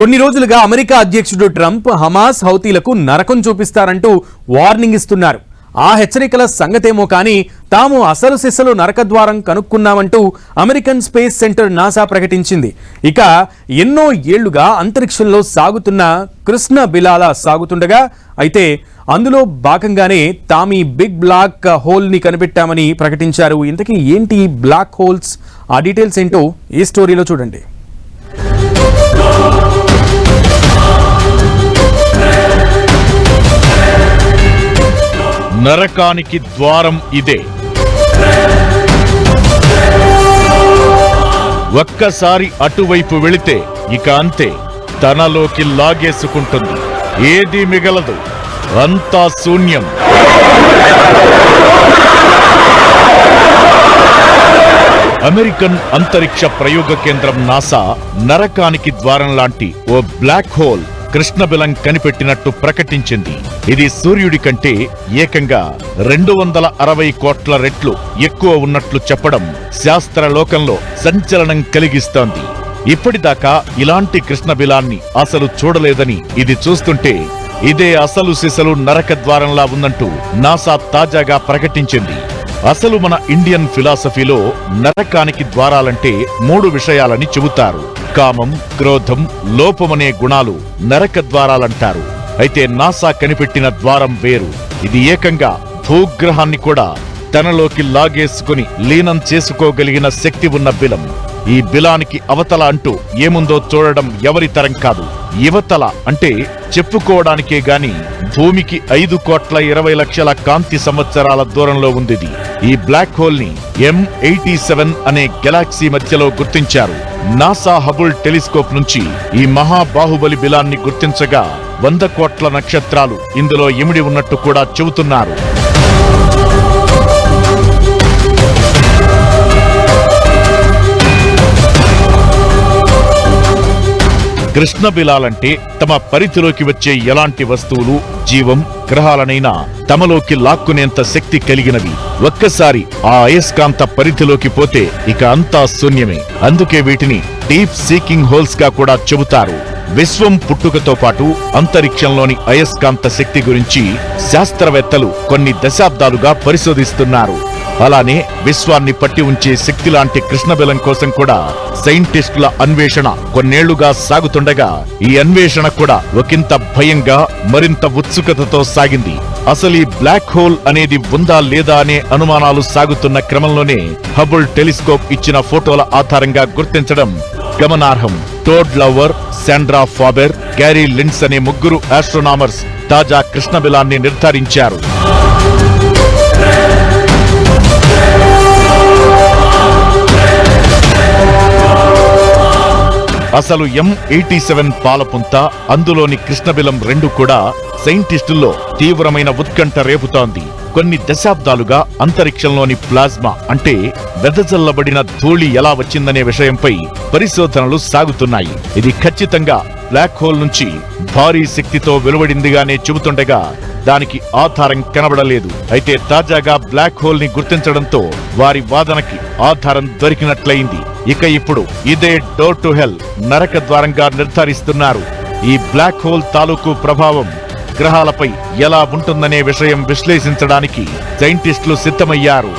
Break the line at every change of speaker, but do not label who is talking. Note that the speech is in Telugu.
కొన్ని రోజులుగా అమెరికా అధ్యక్షుడు ట్రంప్ హమాస్ హౌతీలకు నరకం చూపిస్తారంటూ వార్నింగ్ ఇస్తున్నారు. ఆ హెచ్చరికల సంగతేమో కానీ తాము అసలు సిస్సలు నరకద్వారం కనుక్కున్నామంటూ అమెరికన్ స్పేస్ సెంటర్ నాసా ప్రకటించింది. ఇక ఎన్నో ఏళ్ళుగా అంతరిక్షంలో సాగుతున్న కృష్ణ బిలాల సాగుతుండగా అయితే అందులో భాగంగానే తాము ఈ బిగ్ బ్లాక్ హోల్ని కనిపెట్టామని ప్రకటించారు. ఇంతకీ ఏంటి ఈ బ్లాక్ హోల్స్? ఆ డీటెయిల్స్ ఏంటో ఈ స్టోరీలో చూడండి.
నరకానికి ద్వారం ఇదే. ఒక్కసారి అటువైపు వెళితే ఇక అంతే. తనలోకి లాగేసుకుంటుంది. ఏది మిగలదు. అంతా శూన్యం. అమెరికన్ అంతరిక్ష ప్రయోగ కేంద్రం నాసా నరకానికి ద్వారం లాంటి ఓ బ్లాక్ హోల్ కృష్ణబిలం కనిపెట్టినట్టు ప్రకటించింది. ఇది సూర్యుడి కంటే ఏకంగా రెండు వందల అరవై కోట్ల రెట్లు ఎక్కువ ఉన్నట్లు చెప్పడం శాస్త్రలోకంలో సంచలనం కలిగిస్తోంది. ఇప్పటిదాకా ఇలాంటి కృష్ణబిలాన్ని అసలు చూడలేదని ఇది చూస్తుంటే ఇదే అసలు సిసలు నరక ద్వారంలా ఉందంటూ నాసా తాజాగా ప్రకటించింది. అసలు మన ఇండియన్ ఫిలాసఫీలో నరకానికి ద్వారాలంటే మూడు విషయాలని చెబుతారు. కామం క్రోధం లోపమనే గుణాలు నరక ద్వారాలంటారు. అయితే నాసా కనిపెట్టిన ద్వారం వేరు. ఇది ఏకంగా భూగ్రహాన్ని కూడా తనలోకి లాగేసుకుని లీనం చేసుకోగలిగిన శక్తి ఉన్న బిలం. ఈ బిలానికి అవతల అంటూ ఏముందో చూడడం ఎవరి తరం కాదు. యువతల అంటే చెప్పుకోవడానికే గాని భూమికి ఐదు కోట్ల ఇరవై లక్షల కాంతి సంవత్సరాల దూరంలో ఉంది ఈ బ్లాక్ హోల్ని ఎం ఎయిటీ సెవెన్ అనే గెలాక్సీ మధ్యలో గుర్తించారు. నాసా హబుల్ టెలిస్కోప్ నుంచి ఈ మహాబాహుబలి బిలాన్ని గుర్తించగా వంద కోట్ల నక్షత్రాలు ఇందులో ఇమిడి ఉన్నట్టు కూడా చెబుతున్నారు. కృష్ణ బిలాలంటే తమ పరిధిలోకి వచ్చే ఎలాంటి వస్తువులు జీవం గ్రహాలనైనా తమలోకి లాక్కునేంత శక్తి కలిగినవి. ఒక్కసారి ఆ అయస్కాంత పరిధిలోకి పోతే ఇక అంతా శూన్యమే. అందుకే వీటిని డీప్ సీకింగ్ హోల్స్గా కూడా చెబుతారు. విశ్వం పుట్టుకతో పాటు అంతరిక్షంలోని అయస్కాంత శక్తి గురించి శాస్త్రవేత్తలు కొన్ని దశాబ్దాలుగా పరిశోధిస్తున్నారు. అలానే విశ్వాన్ని పట్టి ఉంచే శక్తి లాంటి కృష్ణబెలం కోసం కూడా సైంటిస్టుల అన్వేషణ కొన్నేళ్ళుగా సాగుతుండగా ఈ అన్వేషణ కూడా ఒకంత భయంగా మరింత ఉత్సుకతతో సాగింది. అసలు ఈ బ్లాక్ హోల్ అనేది ఉందా లేదా అనే అనుమానాలు సాగుతున్న క్రమంలోనే హబుల్ టెలిస్కోప్ ఇచ్చిన ఫోటోల ఆధారంగా గుర్తించడం గమనార్హం. Todd Lauer Sandra Faber Gary Lynds అనే ముగ్గురు ఆస్ట్రోనామర్స్ తాజా కృష్ణబిలాన్ని నిర్ధారించారు. అసలు ఎం ఎయిటీ సెవెన్ పాలపుంత అందులోని కృష్ణబిలం రెండు కూడా సైంటిస్టుల్లో తీవ్రమైన ఉత్కంఠ రేపుతోంది. కొన్ని దశాబ్దాలుగా అంతరిక్షంలోని ప్లాజ్మా అంటే వెదజల్లబడిన ధూళి ఎలా వచ్చిందనే విషయంపై పరిశోధనలు సాగుతున్నాయి. ఇది ఖచ్చితంగా బ్లాక్ హోల్ నుంచి భారీ శక్తితో వెలువడిందిగానే చెబుతుండగా దానికి ఆధారం కనబడలేదు. అయితే తాజాగా బ్లాక్ హోల్ని గుర్తించడంతో వారి వాదనకి ఆధారం దొరికినట్లయింది. ఇక ఇప్పుడు ఇదే డోర్ టు హెల్ నరక ద్వారంగా నిర్ధారిస్తున్నారు. ఈ బ్లాక్ హోల్ తాలూకు ప్రభావం గ్రహాలపై ఎలా ఉంటుందనే విషయం విశ్లేషించడానికి సైంటిస్టులు సిద్ధమయ్యారు.